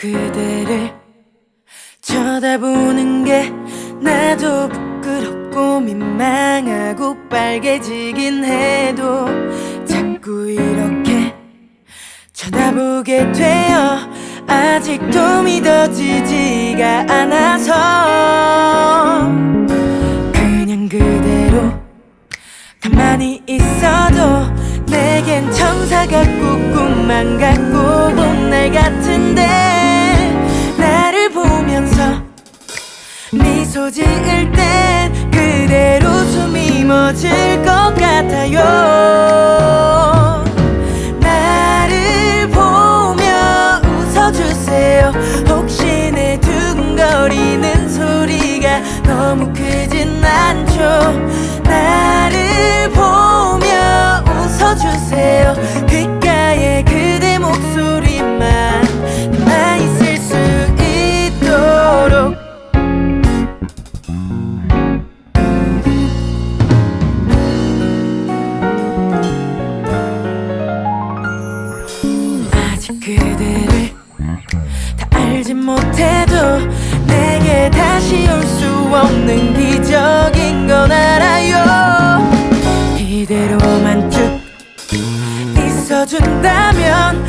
그대를 쳐다보는 게 나도 부끄럽고 민망하고 빨개지긴 해도 자꾸 이렇게 쳐다보게 되어 아직도 믿어지지가 않아서 그냥 그대로 가만히 있어도 내겐 천사 같고 꿈만 같고 봄날 같은데 미소 지을 땐 그대로 숨이 멎을 것 같아요. 나를 보며 웃어주세요. 혹시 내 두근거리는 소리가 너무 크진 않죠? 나를 보며 웃어주세요 기적인 건 알아요. 이대로만 쭉 있어준다면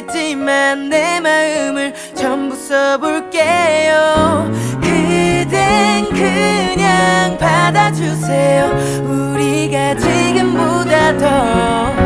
서툴겠지만 내 마음을 전부 써볼게요. 그댄 그냥 받아주세요. 우리가 지금보다 더